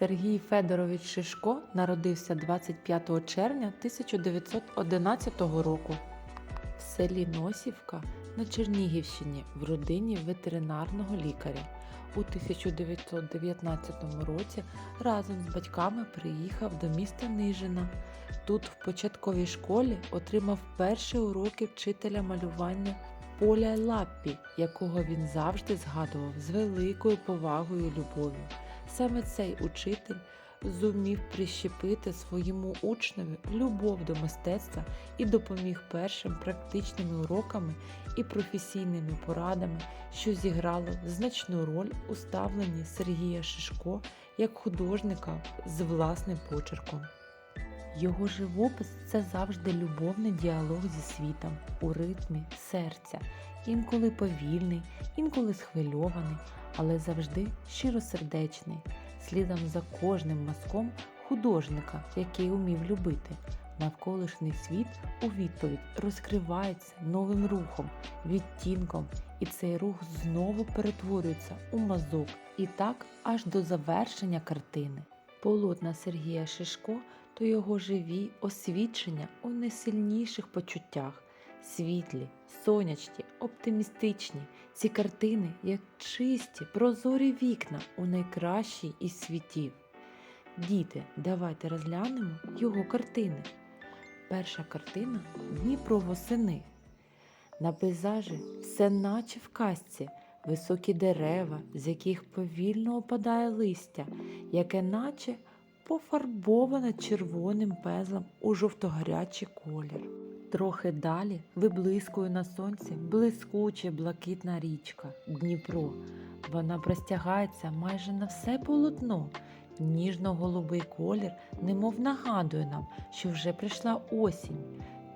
Сергій Федорович Шишко народився 25 червня 1911 року в селі Носівка на Чернігівщині в родині ветеринарного лікаря. У 1919 році разом з батьками приїхав до міста Нижина. Тут в початковій школі отримав перші уроки вчителя малювання Поля Лаппі, якого він завжди згадував з великою повагою і любов'ю. Саме цей учитель зумів прищепити своєму учневі любов до мистецтва і допоміг першим практичними уроками і професійними порадами, що зіграло значну роль у ставленні Сергія Шишко як художника з власним почерком. Його живопис це завжди любовний діалог зі світом у ритмі серця, інколи повільний, інколи схвильований, але завжди щиросердечний, слідом за кожним мазком художника, який умів любити. Навколишній світ у відповідь розкривається новим рухом, відтінком, і цей рух знову перетворюється у мазок, і так аж до завершення картини. Полотна Сергія Шишко то його живі освічення у найсильніших почуттях, світлі, сонячні, оптимістичні. Ці картини, як чисті, прозорі вікна у найкращій із світів. Діти, давайте розглянемо його картини. Перша картина Дніпро восени. На пейзажі все наче в казці, високі дерева, з яких повільно опадає листя, яке наче пофарбоване червоним пезлом у жовтогарячий колір. Трохи далі виблискує на сонці блискуче блакитна річка Дніпро. Вона простягається майже на все полотно. Ніжно-голубий колір немов нагадує нам, що вже прийшла осінь.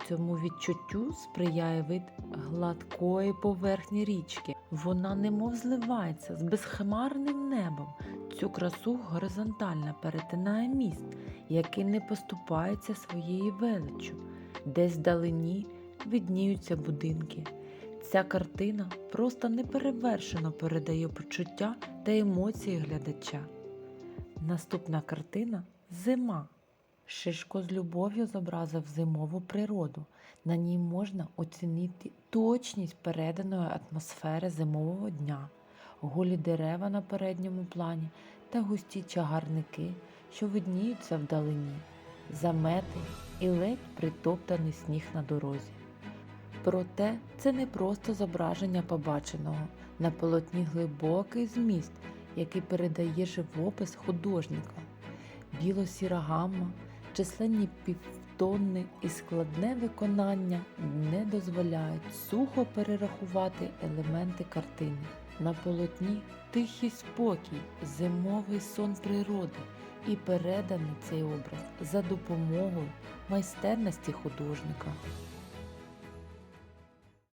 Цьому відчуттю сприяє вид гладкої поверхні річки. Вона немов зливається з безхмарним небом. Цю красу горизонтально перетинає міст, який не поступається своєю величчю, десь вдалині видніються будинки. Ця картина просто неперевершено передає почуття та емоції глядача. Наступна картина Зима. Шишко з любов'ю зобразив зимову природу. На ній можна оцінити точність переданої атмосфери зимового дня, голі дерева на передньому плані та густі чагарники, що видніються вдалині, замети і ледь притоптаний сніг на дорозі. Проте це не просто зображення побаченого, на полотні глибокий зміст, який передає живопис художника. Біло-сіра гамма, численні півтонни і складне виконання не дозволяють сухо перерахувати елементи картини. На полотні тихий спокій, зимовий сон природи і переданий цей образ за допомогою майстерності художника.